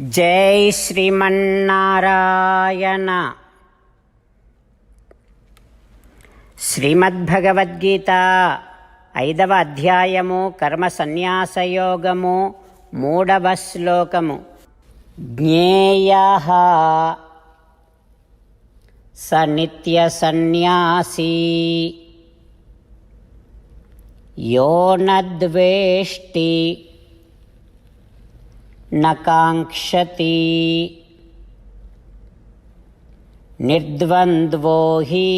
జై శ్రీమన్నారాయణ. శ్రీమద్భగవద్గీత ఐదవ అధ్యాయము కర్మ సన్యాసయోగము మూడవ శ్లోకము. జ్ఞేయ స నిత్య సన్యాసీ యో నద్వేష్టి न काङ्क्षति निर्द्वन्द्वो हि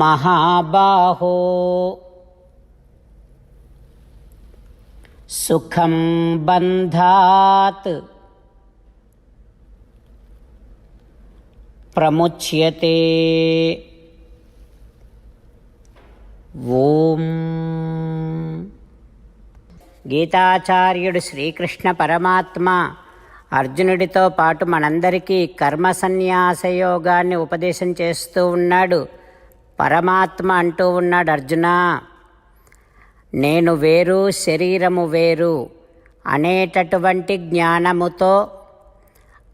महाबाहो। सुखं बन्धात् प्रमुच्यते। ॐ గీతాచార్యుడు శ్రీకృష్ణ పరమాత్మ అర్జునుడితో పాటు మనందరికీ కర్మ సన్యాస యోగాన్ని ఉపదేశం చేస్తూ ఉన్నాడు. పరమాత్మ అంటూ ఉన్నాడు అర్జున. నేను వేరు శరీరము వేరు అనేటటువంటి జ్ఞానముతో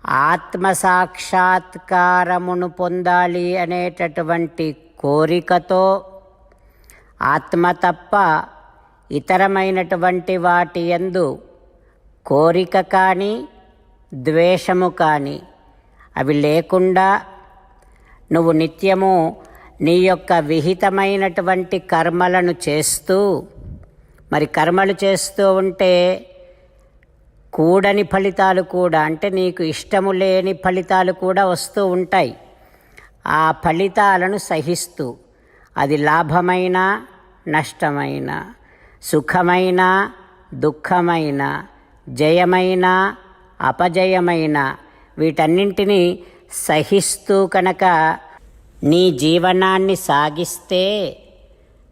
ఆత్మ సాక్షాత్కారమును పొందాలి అనేటటువంటి కోరికతో ఆత్మ తప్ప ఇతరమైనటువంటి వాటి యందు కోరిక కానీ ద్వేషము కానీ అవి లేకుండా నువ్వు నిత్యము నీ యొక్క విహితమైనటువంటి కర్మలను చేస్తూ మరి కర్మలు చేస్తూ ఉంటే కూడని ఫలితాలు కూడా అంటే నీకు ఇష్టము లేని ఫలితాలు కూడా వస్తూ ఉంటాయి. ఆ ఫలితాలను సహిస్తూ అది లాభమైన నష్టమైన సుఖమైన దుఃఖమైన జయమైన అపజయమైన వీటన్నింటినీ సహిస్తూ కనుక నీ జీవనాన్ని సాగిస్తే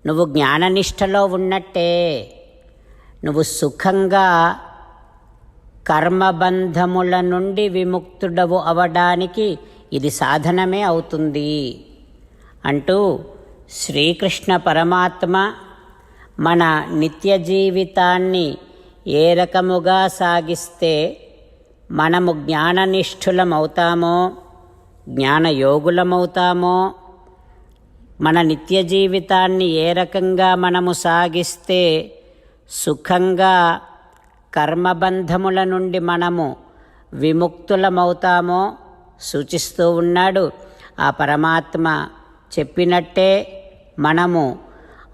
నువ్వు జ్ఞాననిష్టలో ఉన్నట్టే. నువ్వు సుఖంగా కర్మబంధముల నుండి విముక్తుడవు అవడానికి ఇది సాధనమే అవుతుంది. అంటూ శ్రీకృష్ణ పరమాత్మ మన నిత్య జీవితాన్ని ఏ రకముగా సాగిస్తే మనము జ్ఞాననిష్ఠులమవుతామో జ్ఞానయోగులమవుతామో మన నిత్య జీవితాన్ని ఏ రకంగా మనము సాగిస్తే సుఖంగా కర్మబంధముల నుండి మనము విముక్తులమవుతామో సూచిస్తూ ఉన్నాడు ఆ పరమాత్మ చెప్పినట్టే మనము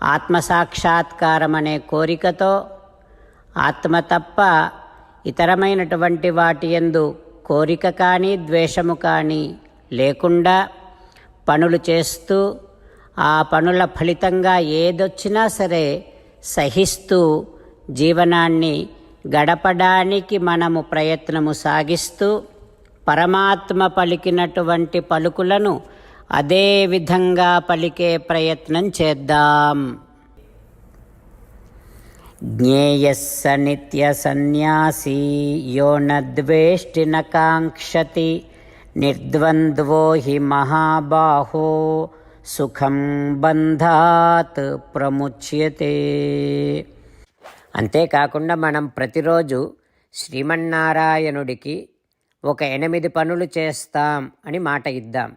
ఆత్మసాక్షాత్కారం అనే కోరికతో ఆత్మ తప్ప ఇతరమైనటువంటి వాటి ఎందు కోరిక కానీ ద్వేషము కానీ లేకుండా పనులు చేస్తూ ఆ పనుల ఫలితంగా ఏదొచ్చినా సరే సహిస్తూ జీవనాన్ని గడపడానికి మనము ప్రయత్నము సాగిస్తూ పరమాత్మ పలికినటువంటి పలుకులను అదే విధంగా పలికే ప్రయత్నం చేద్దాం. జ్ఞేయస్స నిత్య సన్యాసీ యో నద్వేష్టి నకాంక్షతి నిర్ద్వంద్వో హి మహాబాహో సుఖం బంధాత్ ప్రముచ్యతే. అంతేకాకుండా మనం ప్రతిరోజు శ్రీమన్నారాయణుడికి ఒక ఎనిమిది పనులు చేస్తాం అని మాట ఇద్దాం.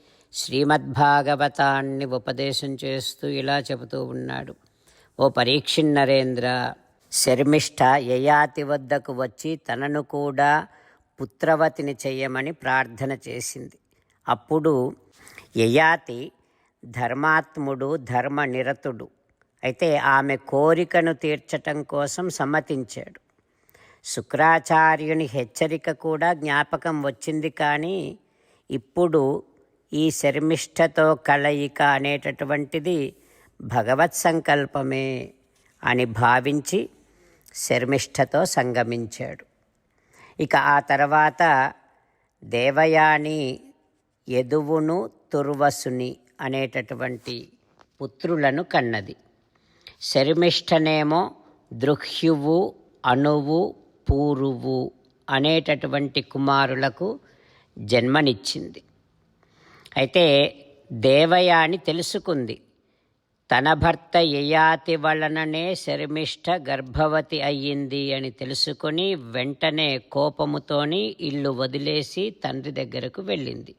శ్రీమద్భాగవతాన్ని ఉపదేశం చేస్తూ ఇలా చెబుతూ ఉన్నాడు. ఓ పరీక్షిన్నరేంద్ర శర్మిష్ఠ యయాతి వద్దకు వచ్చి తనను కూడా పుత్రవతిని చెయ్యమని ప్రార్థన చేసింది. అప్పుడు యయాతి ధర్మాత్ముడు ధర్మనిరతుడు. అయితే ఆమె కోరికను తీర్చటం కోసం సమ్మతించాడు. శుక్రాచార్యుని హెచ్చరిక కూడా జ్ఞాపకం వచ్చింది కానీ ఇప్పుడు ఈ శర్మిష్ఠతో కలయిక అనేటటువంటిది భగవత్ సంకల్పమే అని భావించి శర్మిష్ఠతో సంగమించాడు. ఇక ఆ తర్వాత దేవయాని యదువును తుర్వసుని అనేటటువంటి పుత్రులను కన్నది. శర్మిష్ఠనేమో దృహ్యువు అణువు పూరువు అనేటటువంటి కుమారులకు జన్మనిచ్చింది. అయితే దేవయాని తెలుసుకుంది. తన భర్త యయాతి వలననే శర్మిష్ఠ గర్భవతి అయ్యింది అని తెలుసుకొని వెంటనే కోపముతోని ఇల్లు వదిలేసి తండ్రి దగ్గరకు వెళ్ళింది.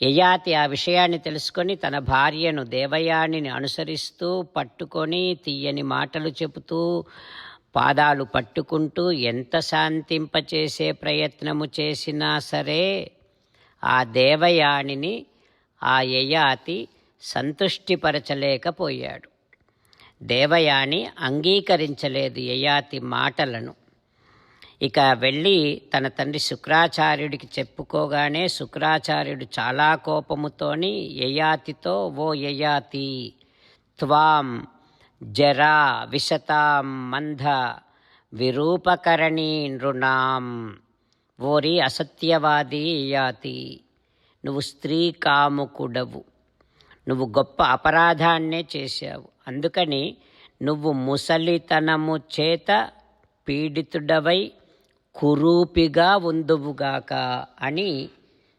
యయాతి ఆ విషయాన్ని తెలుసుకొని తన భార్యను దేవయానిని అనుసరిస్తూ పట్టుకొని తీయని మాటలు చెబుతూ పాదాలు పట్టుకుంటూ ఎంత శాంతింపచేసే ప్రయత్నము చేసినా సరే ఆ దేవయానిని ఆ యయాతి సంతుష్టిపరచలేకపోయాడు. దేవయాని అంగీకరించలేదు యయాతి మాటలను. ఇక వెళ్ళి తన తండ్రి శుక్రాచార్యుడికి చెప్పుకోగానే శుక్రాచార్యుడు చాలా కోపముతోని యయాతితో ఓ యయాతి త్వాం జరా విశతాం మంధ విరూపకరణీ నృణాం ఓరి అసత్యవాది యయాతి నువ్వు స్త్రీ కాముకుడవు. నువ్వు గొప్ప అపరాధాన్నే చేశావు. అందుకని నువ్వు ముసలితనము చేత పీడితుడవై కురూపిగా ఉందువుగాక అని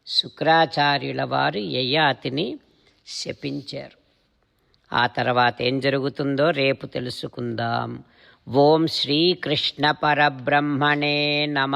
శుక్రాచార్యుల వారు యయాతిని శపించారు. ఆ తర్వాత ఏం జరుగుతుందో రేపు తెలుసుకుందాం. ఓం శ్రీకృష్ణ పరబ్రహ్మణే నమ.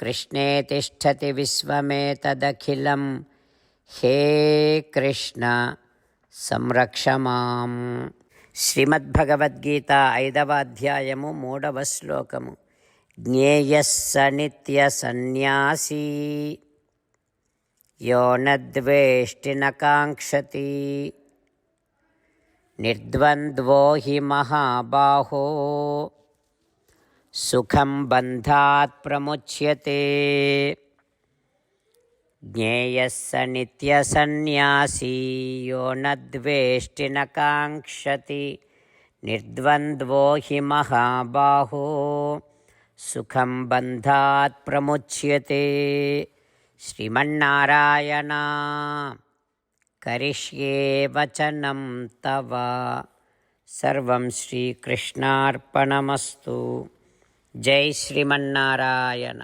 కృష్ణే తిష్టతి విశ్వమేతదఖిలం. హే కృష్ణ సంరక్ష మాం. శ్రీమద్భగవద్గీత ఐదవ అధ్యాయము మూడవ శ్లోకము. జ్ఞేయస్ నిత్య సన్యాసీ యో నద్వేష్టి నకాంక్షతి నిర్ద్వంద్వో హి మహాబాహో. సుఖం బంధాత్ ప్రముచ్యతే. జ్ఞేయస్స నిత్య సన్యాసీ యో నద్వేష్టి నకాంక్షతి నిర్ద్వంద్వో హి మహాబాహో. సుఖం బంధాత్ ప్రముచ్యతే. శ్రీమన్నారాయణ కరిష్యే వచనం తవ. సర్వం శ్రీకృష్ణార్పణమస్తు. జై శ్రీమన్నారాయణ.